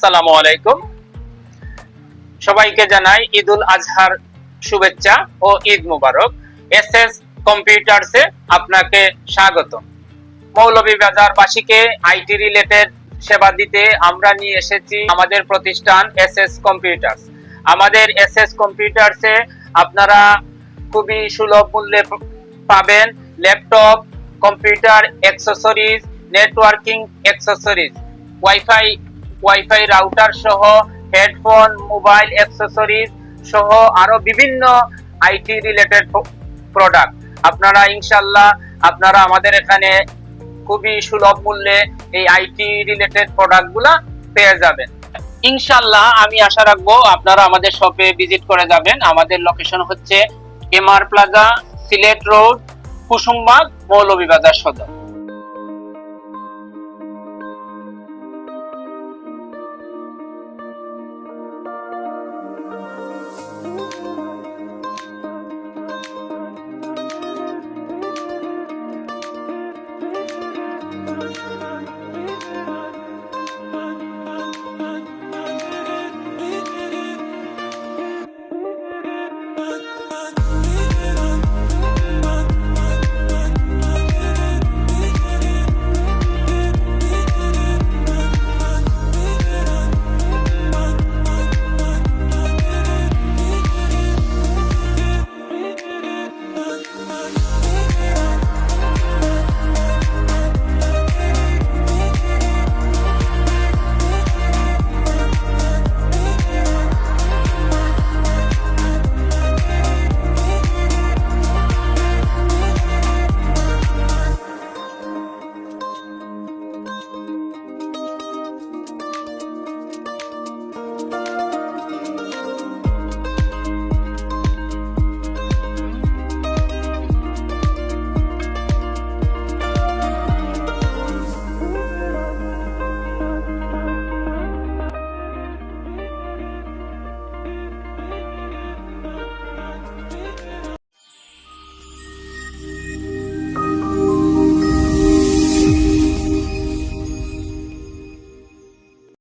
আসসালামু আলাইকুম। সবাইকে জানাই ঈদুল আজহার শুভেচ্ছা ও ঈদ মুবারক। এস এস কম্পিউটারসে আপনাকে স্বাগত। আইটি রিলেটেড সেবা দিতে আমরা নিয়ে এসেছি আমাদের প্রতিষ্ঠান এস এস কম্পিউটার্স। আমাদের এস এস আপনারা খুবই সুলভ মূল্যে পাবেন laptop, computer accessories networking accessories wifi wifi router সহ হেডফোন মোবাইল অ্যাক্সেসরিজ সহ আরও বিভিন্ন আইটি রিলেটেড প্রোডাক্ট আপনারা ইনশাল্লাহ, আপনারা আমাদের এখানে খুবই সুলভ মূল্যে এই আইটি রিলেটেড প্রোডাক্টগুলা পেয়ে যাবেন। ইনশাল্লাহ, আমি আশা রাখব আপনারা আমাদের শপে ভিজিট করে যাবেন। আমাদের লোকেশন হচ্ছে MR plaza Sylhet road Kusumbag, Moulvibazar সদর। But